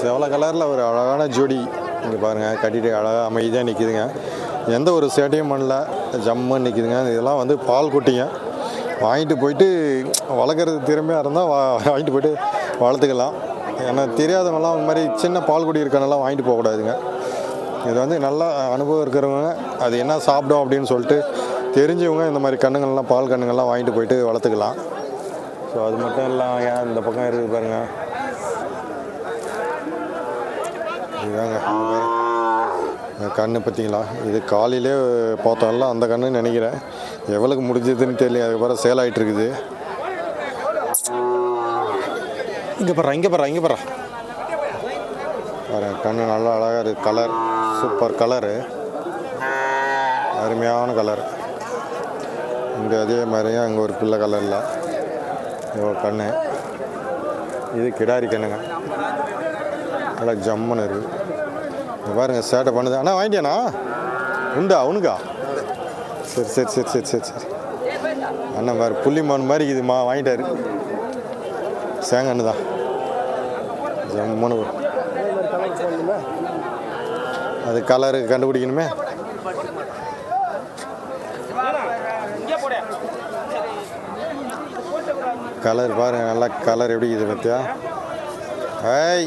செவல கலரில் ஒரு அழகான ஜோடி. இங்கே பாருங்கள் கட்டிட்டு அழகாக அமைதியாக நிற்கிதுங்க எந்த ஒரு சேட்டையும் பண்ணல. ஜம்முன்னு நிற்கிதுங்க இதெல்லாம் வந்து பால் குட்டிங்க. வாங்கிட்டு போயிட்டு வளர்க்குறது திறமையாக இருந்தால் வா வாங்கிட்டு போயிட்டு வளர்த்துக்கலாம். ஏன்னா தெரியாதவங்கலாம் இந்த மாதிரி சின்ன பால் குடி இருக்கனெல்லாம் வாங்கிட்டு போகக்கூடாதுங்க இது வந்து நல்ல அனுபவம் இருக்கிறவங்க அது என்ன சாப்பிடும் அப்படின்னு சொல்லிட்டு தெரிஞ்சவங்க இந்த மாதிரி கண்ணுங்கள்லாம் பால் கண்ணுங்கள்லாம் வாங்கிட்டு போயிட்டு வளர்த்துக்கலாம். ஸோ அது மட்டும் இல்லாமல் ஏன் இந்த பக்கம் இருக்குது பாருங்கள் இதுதாங்க கண்ணு பார்த்தீங்களா? இது காலையிலே பார்த்தோம்ல அந்த கண்ணுன்னு நினைக்கிறேன். எவ்வளோக்கு முடிஞ்சதுன்னு தெரியல. அதுக்கப்புறம் சேல் ஆகிட்டு இருக்குது. இங்கே பாரு இங்கே பாரு இங்கே பாரு. கண்ணு நல்லா அழகாக இருக்குது கலர் சூப்பர் கலரு அருமையான கலர் இங்கே அதே மாதிரியும் அங்கே ஒரு பிள்ளை கலரில் இவ்வளோ கண்ணு. இது கிடாரி கண்ணுங்க. நல்லா ஜம்முன்னு இருக்குது பாருங்க சேட்டை பண்ணுது. அண்ணா வாங்கிட்டியாண்ணா? உண்டா உனக்கா? சரி சரி சரி சரி சரி சரி. அண்ணன் பாரு புள்ளிமான் மாதிரி இருக்குதுமா வாங்கிட்டாரு. சேங்கண்ணு தான். ஜம்முன்னு அது கலரு கண்டுபிடிக்கணுமே. கலர் பாருங்க நல்லா கலர் எப்படி இது பார்த்தியா ஏய்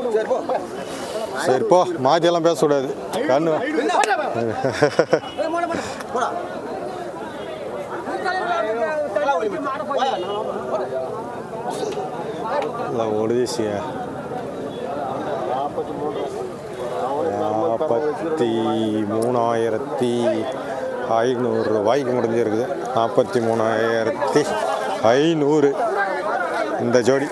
சரி போ மாத்தியெல்லாம் பேசக்கூடாது. கண்ணு. ஒழுதிசியா நாற்பத்தி மூணாயிரத்தி ஐநூறு ரூபாய்க்கு முடிஞ்சிருக்குது. நாற்பத்தி மூணாயிரத்தி ஐநூறு. இந்த ஜோடி.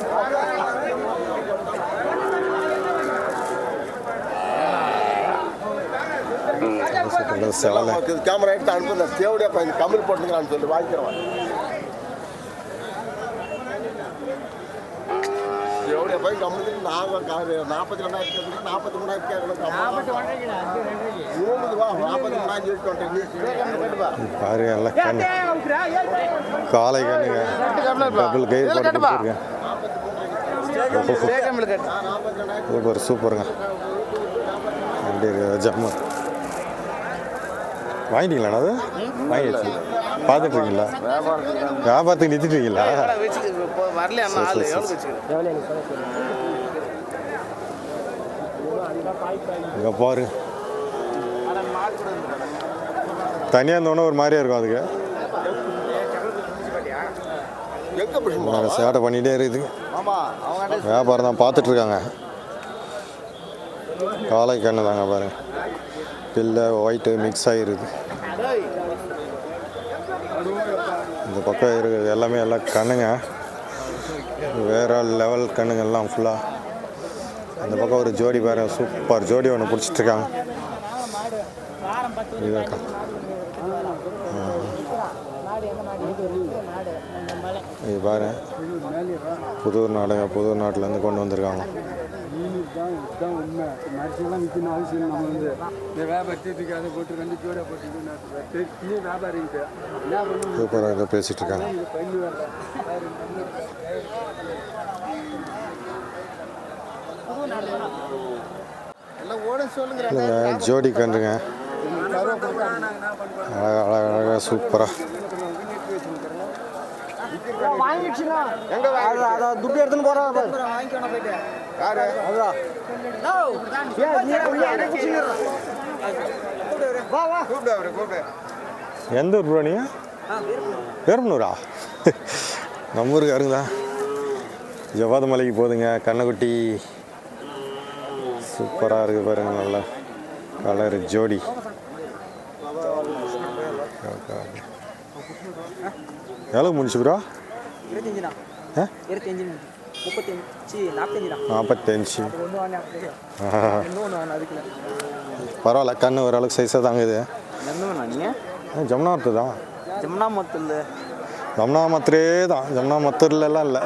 செவலை கேமரா எடுத்து அனுப்புங்க. தேவடியா பையன் கமல் போட்டுங்களான்னு சொல்லி வாங்கிக்கிறவன் தேவடியா பையன் நாங்கள் நாற்பத்தி ரெண்டாயிரத்தி நாற்பத்தி மூணாயிரத்தி மூணு ரூபா நாற்பத்தி மூணாயிரத்தி பாருங்க எல்லாம் காலை கண்ணுங்க. டபுள் கயிறு போட்டு கொடுத்துருக்கேன் சூப்பர் சூப்பருங்க. எப்படி ஜம்மு வாங்கிட்டீங்களா அது? வாங்கிடுச்சு பார்த்துட்ருக்கீங்களா வியாபாரத்துக்கு நிறுத்திட்டீங்களா இங்கே பாரு. தனியாக இருந்தோன்னே ஒரு மாதிரியா இருக்கும் அதுக்கு. எங்க சேட்டை பண்ணிகிட்டே இருக்குதுங்க வியாபாரம் தான் பார்த்துட்ருக்காங்க காலை கண்ணு தாங்க பாருங்க. பில்லை ஒயிட்டு மிக்ஸ் ஆகிருது இந்த பக்கம் இருக்குது எல்லாமே எல்லாம் கண்ணுங்க. வேற லெவல் கண்ணுங்க எல்லாம் ஃபுல்லாக அந்த பக்கம் ஒரு ஜோடி பாருங்க சூப்பர் ஜோடி ஒன்று பிடிச்சிட்டு இருக்காங்க இதுதான் இது பாருங்க. புதூர் நாடுங்க புதூர் நாட்டிலேருந்து கொண்டு வந்திருக்காங்க. இதுதான் இதுதான் உண்மை. மனுஷங்களாம் விற்கணும் அவசியம் இல்லை. நம்ம வந்து இந்த வியாபாரத்துக்கு அதை போட்டு ரெண்டு ஜோடியாக போட்டு நீ வியாபாரிக்கிட்ட என்ன பேசிகிட்டு இருக்காங்க. இது பண்ணி வரல ஜோடி கன்றுங்க. அழகா அழகா அழகாக சூப்பராக துட்டு எடுத்துன்னு போறாங்க. யாரு எந்த ஊர் ப்ரோ நீங்கள் பெரம்பலூரா? நம்ம ஊருக்கு அருங்களா ஜவாத மலைக்கு போகுதுங்க கண்ணக்குட்டி சூப்பராக இருக்குது பாருங்க நல்லா கலர் ஜோடி. எவ்வளோ முடிச்சு ப்ரோ ஆ? முப்பத்தஞ்சு நாற்பத்தஞ்சு. பரவாயில்ல கண்ணு ஓரளவுக்கு சைஸாக தாங்குது எந்த வேணா நீங்கள் ஜமுனாத்து தான். ஜமுனா மொத்தம் ஜமுனா மத்திரே தான் ஜமுனா மத்தூர்லலாம் இல்லை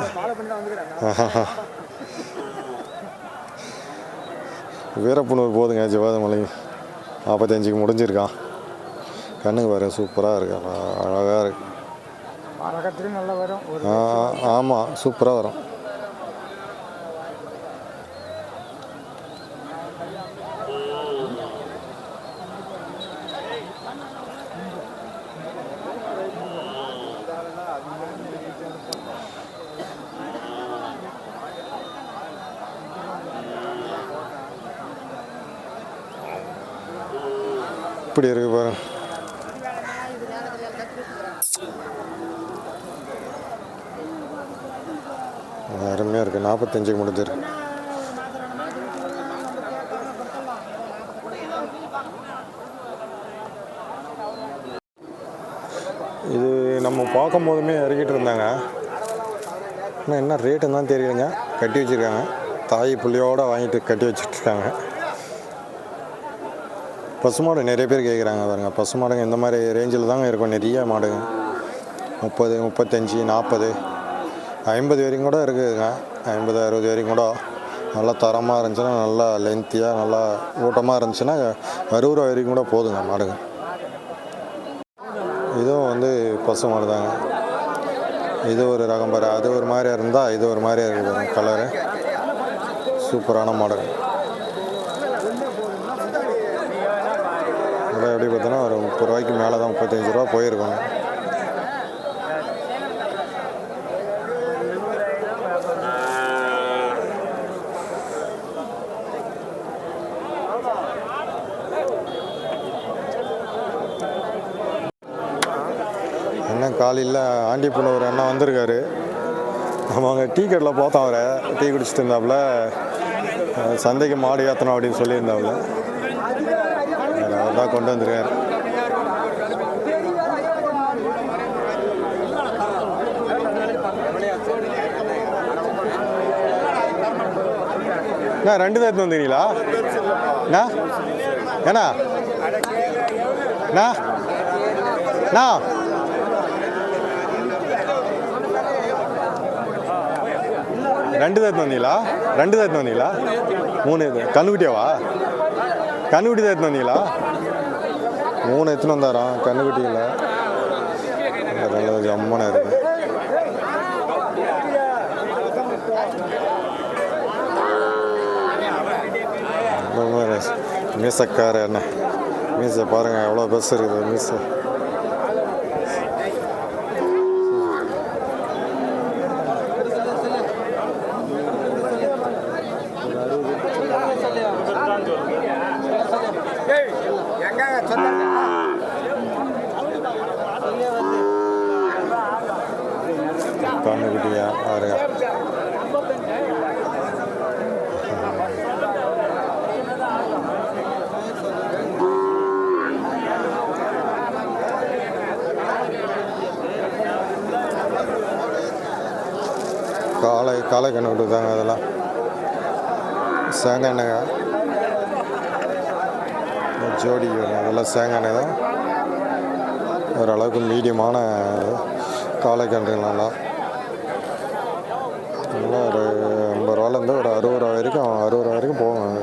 வீரப்புனூர் போதுங்க ஜிவாதமலை. நாற்பத்தஞ்சுக்கு முடிஞ்சிருக்கான். கண்ணுக்கு பாருங்க சூப்பராக இருக்கு. அழகாக இருக்கு. ஆமாம் சூப்பராக வரும். எப்படி இருக்கு பாருங்க அருமையாக இருக்குது நாற்பத்தஞ்சுக்கு முடிஞ்சிருக்கு. இது நம்ம பார்க்கும் போதுமே இறக்கிட்டு இருந்தாங்க. ஆனால் என்ன ரேட்டுன்னு தான் தெரியலைங்க. கட்டி வச்சுருக்காங்க. தாய் புள்ளியோடு வாங்கிட்டு கட்டி வச்சுட்ருக்காங்க பசுமாடு நிறைய பேர் கேட்குறாங்க பாருங்க. பசுமாடுங்க இந்த மாதிரி ரேஞ்சில் தாங்க இருக்கும் நிறைய மாடுங்க. முப்பது முப்பத்தஞ்சு நாற்பது ஐம்பது வரைக்கும் கூட இருக்குதுங்க. ஐம்பது அறுபது வரைக்கும் கூட நல்லா தரமாக இருந்துச்சுன்னா நல்லா லென்த்தியாக நல்லா ஊட்டமாக இருந்துச்சுன்னா அறுபது ரூபா வரைக்கும் கூட போதுங்க மாடுங்க. இதுவும் வந்து பசு மாடு தாங்க. இது ஒரு ரகம் பாரு. அது ஒரு மாதிரியாக இருந்தால் இது ஒரு மாதிரியா இருக்குது பாருங்க கலரு சூப்பரான மாடல் விலை பார்த்தோன்னா ஒரு முப்பது ரூபாய்க்கு மேலே தான் முப்பத்தஞ்சு ரூபா போயிருக்கோங்க அண்ணன் காலையில் ஒரு அண்ணன் வந்திருக்காரு. நம்ம அங்கே டீ கடையில் பார்த்தோம் அவரை. டீ குடிச்சிட்டு இருந்தாப்புல சந்தைக்கு மாடு ஏற்றணும் அப்படின்னு சொல்லியிருந்தாப்புல. அவர் தான் கொண்டு வந்திருக்காரு. அண்ணா ரெண்டு தான் எடுத்து வந்தீங்களா? அண்ணா ஏண்ணா அண்ணா அண்ணா. ரெண்டு தான் எடுத்து வந்தீங்களா? ரெண்டு தான் எடுத்து வந்தீங்களா? மூணு இது கண்ணுக்குட்டியாவா? கண்ணுக்குட்டி தான் எடுத்து வந்தீங்களா? மூணு எடுத்துன்னு வந்தாராம் கண்ணுக்குட்டியில் நல்லது ஜம்மனை இருக்கு. மீசக்கார என்ன? மீசை பாருங்க எவ்வளோ பெருசு இருக்குது மீசை கண்ணுக்குட்டியா பாருங்க காலை காலை கண்ணு தாங்க அதெல்லாம். சேங்காய் எண்ணெய் ஜோடி அதெல்லாம் சேங்காய் எண்ணெய் தான். ஓரளவுக்கு மீடியமான காலை கன்றுங்களெல்லாம் நல்லா. ஒரு ஐம்பது ரூபாலேருந்து ஒரு அறுபது ரூபா வரைக்கும் அறுபது ரூபா வரைக்கும் போகும்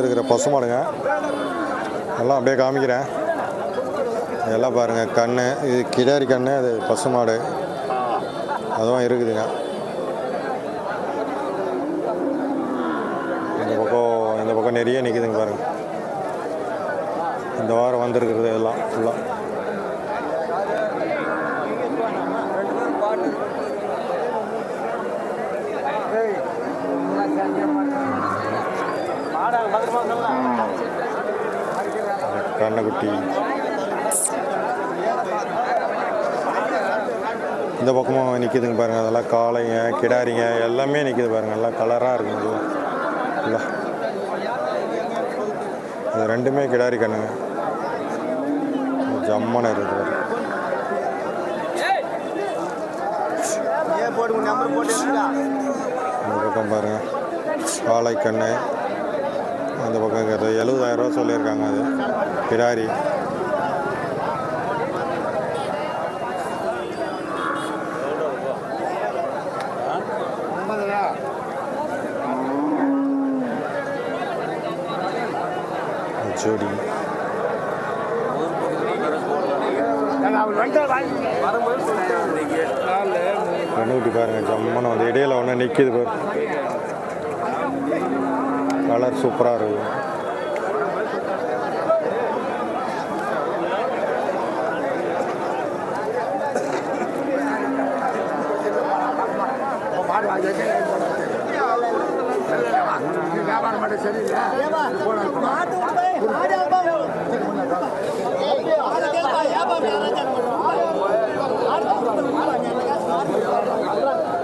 இருக்கிற பசு பசுமாடுங்க. எல்லாம் அப்படியே காமிக்கிறேன். எல்லாம் பாருங்கள் கண் இது கிடாரி கண் அது பசுமாடு. அதுவும் இருக்குதுங்க. இந்த பக்கம் இந்த பக்கம் நிறைய நிற்குதுங்க பாருங்கள் இந்த வாரம் வந்திருக்கிறது எல்லாம் ஃபுல்லாக கண்ணக்குட்டி இந்த பக்கமும் நிற்கிதுங்க பாருங்கள் அதெல்லாம் காளைங்க கிடாரிங்க எல்லாமே நிற்கிது பாருங்கள் எல்லாம் கலராக இருக்குங்க. இது ரெண்டுமே கிடாரி கண்ணுங்க. ஜம்மன இருக்குது இந்த பக்கம் பாருங்க. காளை கண்ணு அந்த பக்கம் இருக்கிறது. எழுபதாயிரம் ரூபா சொல்லியிருக்காங்க அது. கிடாரி ஜோடி. கண்ணுக்குட்டி பாருங்க ஜம்மன வந்து இடையில ஒன்று நிற்கிது பாரு. கலர் சூப்பராக இருக்குது வியாபாரம் மட்டும் சரியில்லை மாட்டு விட்டு ஆடு ஆடுபா வேணும். ஆடு கேட்பா, வியாபாரம் யாராச்சும் பண்ணுறோம். ஆடு கொடுத்து ஆடு அங்கே என்ன காசு மாடு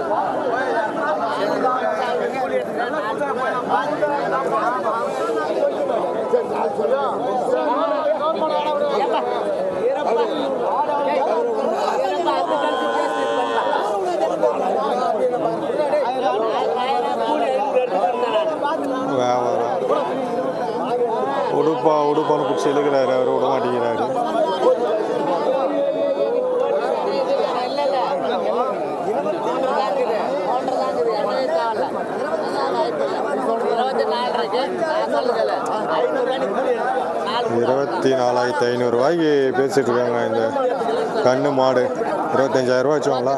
வியாபாரம் உடுப்பா உடுப்பான்னு பிடிச்சி இழுக்கிறாரு அவர் விட மாட்டேங்கிறாரு. இருபத்தி நாலாயிரத்தி ஐநூறுரூவாய்க்கு பேசிட்டு இருக்காங்க இந்த கண்ணு மாடு. இருபத்தஞ்சாயிரம் ரூபா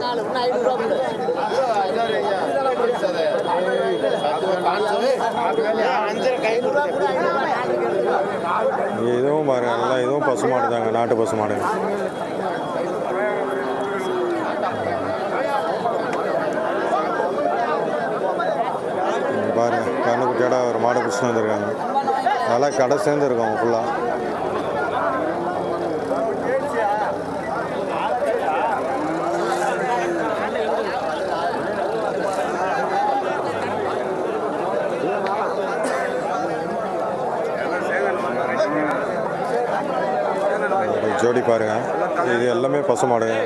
இதுவும் பாருங்கள் நல்லா இதுவும் பசு மாடு தாங்க நாட்டு பசு மாடு. இங்க கண்ணுக்கு கண்ணுக்குட்டியோட ஒரு மாடு பிடிச்சிட்டு வந்திருக்காங்க. நல்லா கடை சேர்ந்துருக்கோம் ஃபுல்லாக ஜோடி பாருங்க. இது எல்லாமே பசு மாடுங்க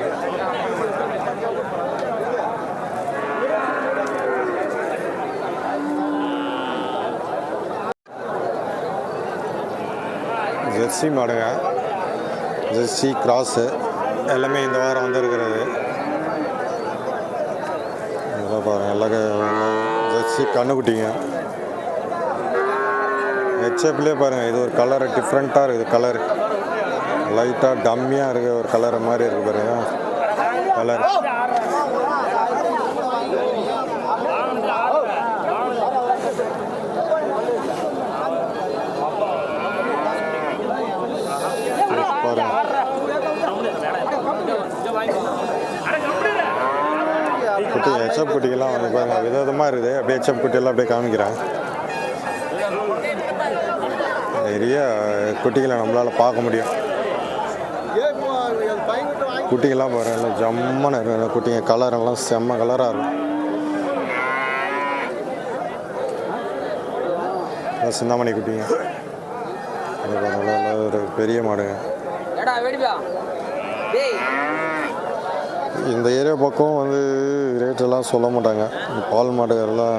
ஜெர்சி மாடுங்க. ஜெர்சி கிராஸு எல்லாமே இந்த வாரம் வந்திருக்கிறது. இதெல்லாம் பாருங்க எல்லாம் ஜெர்சி கண்ணுக்குட்டிங்க. ஹெச்எப்லேயே பாருங்கள் இது ஒரு கலர் டிஃப்ரெண்ட்டாக இருக்குது கலர் லைட்டாக டம்மியாக இருக்குது ஒரு கலர் மாதிரி இருக்குது பாருங்க. கலர் குட்டி ஹெச்எப் குட்டிக்கெல்லாம் வந்து பாருங்க விதவிதமாக இருக்குது. அப்படியே ஹெச்எப் குட்டியெல்லாம் அப்படியே காமிக்கிறேன். நிறைய குட்டிகளை நம்மளால் பார்க்க முடியும். குட்டிங்கெல்லாம் பாருங்க எல்லாம் ஜம்மன இருக்கு இந்த குட்டிங்க கலர் எல்லாம் செம்ம கலராக இருக்கும். சிந்தாமணி குட்டிங்க. ஒரு பெரிய மாடுங்க. இந்த ஏரியா பக்கம் வந்து ரேட்டெல்லாம் சொல்ல மாட்டாங்க. பால் மாடு எல்லாம்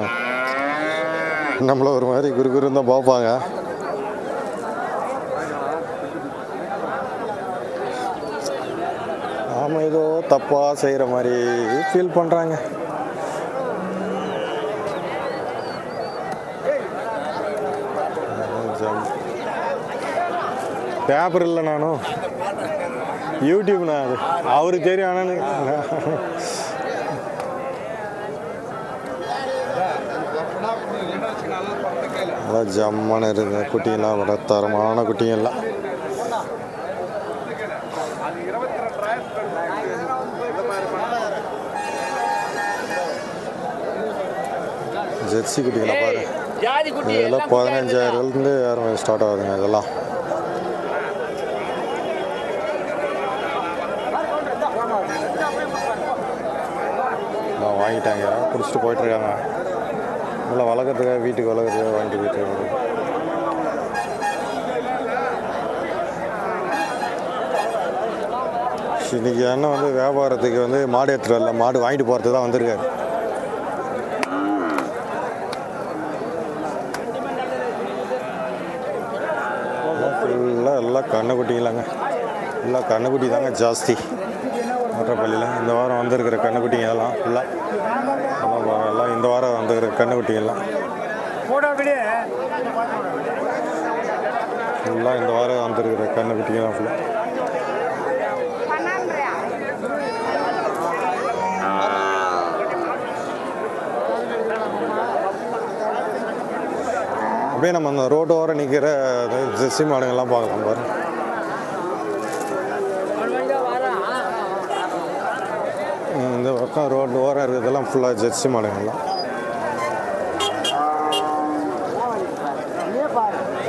நம்மள ஒரு மாதிரி குறு குருன்னு தான் பார்ப்பாங்க. நாம் ஏதோ தப்பாக செய்கிற மாதிரி ஃபீல் பண்ணுறாங்க பேப்பர் இல்லை நானும் யூடியூப்ண்ணா அது. அவருக்கு தெரியும் ஆனால் நல்லா ஜம்மான இருக்குது குட்டிங்கெல்லாம் தரமான குட்டிங்கெல்லாம் ஜெர்சி குட்டிகளை பாரு. இதெல்லாம் பதினஞ்சாயிரம்லேருந்து யாரும் ஸ்டார்ட் ஆகுதுங்க இதெல்லாம். வாங்கிட்டாங்க பிடிச்சிட்டு போயிட்டுருக்காங்க. நல்லா வளர்க்குறதுக்காக வீட்டுக்கு வளர்க்குறதுக்காக வாங்கிட்டு போயிட்டு இன்னைக்கு என்ன வந்து வியாபாரத்துக்கு வந்து மாடு எடுத்துகிட்டு வரல மாடு வாங்கிட்டு போகிறது தான் வந்திருக்காரு. கண்ணுக்குட்டிங்களாங்க. ஃபுல்லாக கண்ணுக்குட்டி தாங்க ஜாஸ்தி. மற்றப்பள்ளியில் இந்த வாரம் வந்திருக்கிற கண்ணுக்குட்டிங்க எல்லாம் ஃபுல்லாக எல்லாம் எல்லாம் இந்த வாரம் வந்துருக்கிற கண்ணுக்குட்டிங்கெல்லாம். ஃபுல்லாக இந்த வாரம் வந்துருக்கிற கண்ணுக்குட்டிங்கெல்லாம் ஃபுல்லாக அப்படியே நம்ம அந்த ரோடு ஓரம் நிற்கிற ஜெர்சி மாடுங்கள்லாம் பார்க்கலாம் பாரு ம், இந்த பக்கம் ரோடு ஓரம் இருக்கிறதெல்லாம் ஃபுல்லாக ஜெர்சி மாடுங்கள்லாம்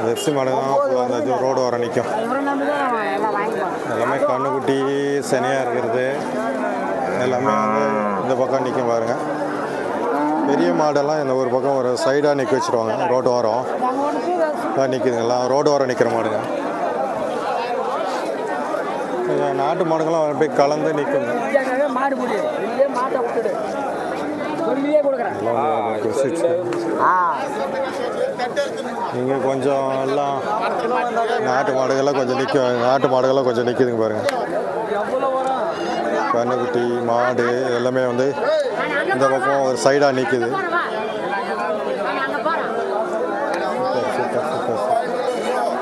ஜெர்சி மாடு தான் ஃபுல்லாக அந்த ரோடு ஓரம் நிற்கும் எல்லாமே கண்ணுக்குட்டி சனியாக இருக்கிறது. எல்லாமே வந்து இந்த பக்கம் நிற்கும் பாருங்க. பெரிய மாடெல்லாம் இந்த ஒரு பக்கம் ஒரு சைடாக நிற்க வச்சுருவாங்க ரோடு ஓரம். எல்லாம் நிற்குதுங்களா ரோடு ஓரம் நிற்கிற மாடுங்க. நாட்டு மாடுங்கள்லாம் அப்படியே கலந்து நிற்குங்க மாடு முடி. இல்லையே மாட்டை விட்டுடு. சொல்லியே கொடுக்குறேன். இங்கே கொஞ்சம் எல்லாம் நாட்டு மாடுகள்லாம் கொஞ்சம் நிற்கும் நாட்டு மாடுகள்லாம் கொஞ்சம் நிற்குதுங்க பாருங்க. கண்ணுக்குட்டி மாடு எல்லாமே வந்து இந்த பக்கம் ஒரு சைடாக நிற்குது சூப்பர் சூப்பர் சூப்பர்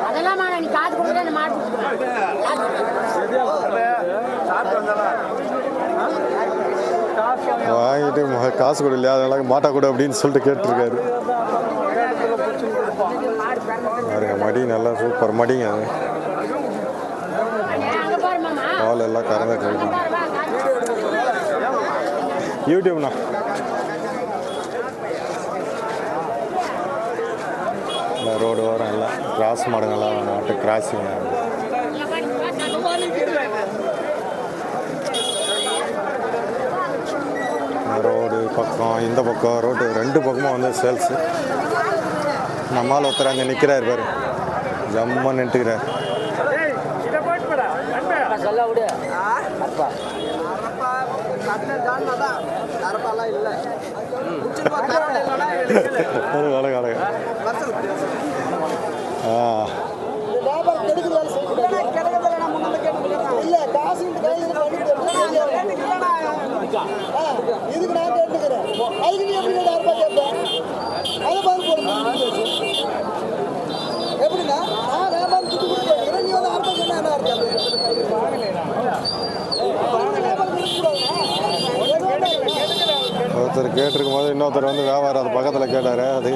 அதெல்லாம் மாடா நீ காது கொடுத்து அந்த மாடு வாங்கிட்டு ம- காசு கொடு இல்லையா? அதெல்லாம் மாட்டா கூட அப்படின்னு சொல்லிட்டு கேட்டிருக்காரு. பாருங்க மடி நல்லா சூப்பர் மடிங்க அது. பால் எல்லாம் கறந்துட்டு இருக்கு யூடியூப்ண்ணா ரோடு ஓரம் எல்லாம் கிராஸ் மாடுங்கள்லாம் மாட்டு கிராஸிங்க ரோடு பக்கம் இந்த பக்கம் ரோடு ரெண்டு பக்கமும் வந்து சேல்ஸு. நம்மால் ஒருத்தர் அங்கே நிற்கிறாரு பாரு. ஜம்ம நின்றுக்கிறார். சொல்ல விடு அப்பா கரப்பாலாம் இல்லை ஒரு வேலை கடை ஆ வியாபாரம் கெடுக்குது வேலை செய்யணும். இல்ல காசு இந்த கையில இருந்து பண்ணிட்டு ஆ, இதுக்கு நான் கேட்டுக்கிறேன் அதுக்கு நீ எப்படி ரெண்டாயிரம் ரூபாய் கேட்பேன் அதை பார்த்து போடுங்க எப்படின்னா நான் வியாபாரம் துட்டு கொடுத்து கேட்கிறேன் நீ வந்து ஆர்ப்பாட்டம் என்ன என்ன அர்த்தம் வியாபாரம் கொடுக்கக்கூடாதா? ஒருத்தர் கேட்டிருக்கும் போது இன்னொருத்தர் வந்து வியாபாரம் அது பக்கத்தில் கேட்டார். அது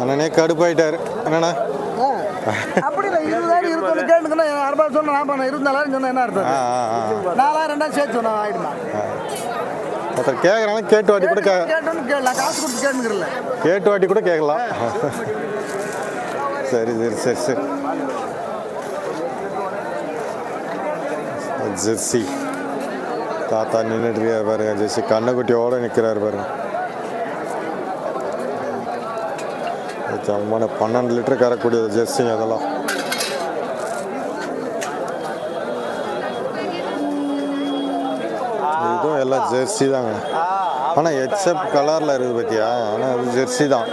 அண்ணனே கடுப்பாயிட்டார். என்னண்ணா? அப்படி இல்லை இருபதாயிரம் இருபத்தொன்று கேட்டுக்கணும் ரூபாய் சொன்ன நான் பண்ண இருபத்தாலாயிரம் சொன்ன என்ன அர்த்தம்? நாலாயிரம் ரெண்டாயிரம் சேர்த்து சொன்னா ஆயிடுமா? ஒருத்தர் கேட்குறாங்க கேட்டு வாட்டி கூட கேட்டு வாட்டி கூட கேட்கலாம். சரி சரி சரி சரி. ஜெர்சி. தாத்தா நின்றுட்டு இருக்காரு பாருங்க ஜெர்சி. கண்ணக்குட்டியோடு நிற்கிறாரு பாருங்க. ஜம்மான பன்னெண்டு லிட்டர் கரக்கூடிய ஜெர்சிங்க அதெல்லாம். இதுவும் எல்லாம் ஜெர்சி தாங்க. ஆனால் ஹெச்எப் கலரில் இருக்குது பார்த்தியா ஆனால் அது ஜெர்சி தான்.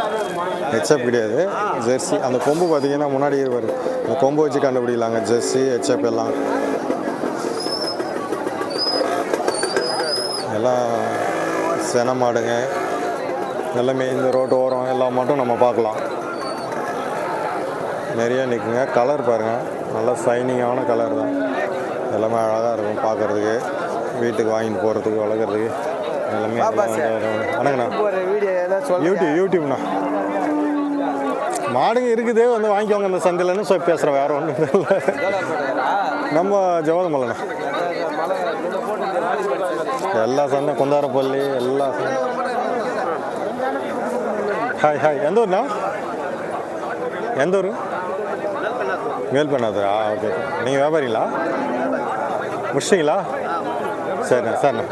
ஹெச்எப் கிடையாது. ஜெர்சி. அந்த கொம்பு பார்த்தீங்கன்னா முன்னாடி இருப்பாரு. அந்த கொம்பு வச்சு கண்டுபிடிக்கலாங்க. ஜெர்சி ஹெச்எப் எல்லாம். எல்லாம் சென மாடுங்க. எல்லாமே இந்த ரோட்டு ஓரம் எல்லாம் மட்டும் நம்ம பார்க்கலாம். நிறைய நிற்குங்க கலர் பாருங்கள் நல்லா சைனிங்கான கலர் தான். எல்லாமே அழகாக இருக்கும் பார்க்குறதுக்கு. வீட்டுக்கு வாங்கிட்டு போகிறதுக்கு வளர்க்குறதுக்கு. எல்லாமே சொல்ல யூடியூப் யூடியூப்ண்ணா மாடுங்க இருக்குது வந்து வாங்கிக்கோங்க இந்த சந்தையிலன்னு சொல்லி பேசுகிறேன் வேற ஒன்றும் இல்லை. நம்ம ஜவஹர்மலைண்ணா எல்லா சந்தை குந்தாரப்பள்ளி எல்லா சந்தை ஹாய் ஹாய் எந்த ஊர்ண்ணா? எந்த ஊர்? மேல்பண்ணாதுரா ஓகே நீங்கள் வியாபாரிங்களா? முடிச்சிங்களா சரிண்ணா சரிண்ணா.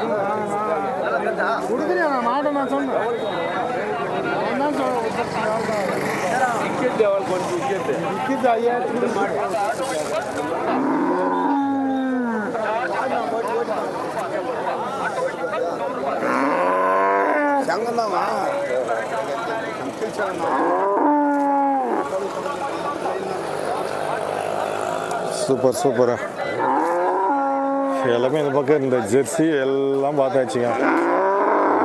சூப்பர் சூப்பர் எல்லாமே இந்த பக்கம் இந்த ஜெர்சி எல்லாம் பார்த்தாச்சுங்க.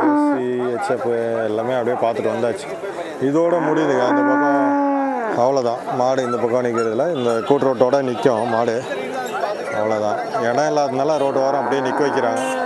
ஜெர்சி ஹெச்எப் எல்லாமே அப்படியே பார்த்துட்டு வந்தாச்சு. இதோட முடியுதுங்க. அந்த பக்கம் அவ்வளோதான் மாடு இந்த பக்கம் நிற்கிறதுல இந்த கூட்டு ரோட்டோட நிற்கும் மாடு. அவ்வளோதான் இடம் இல்லாததுனால ரோட்டு வாரம் அப்படியே நிற்க வைக்கிறாங்க.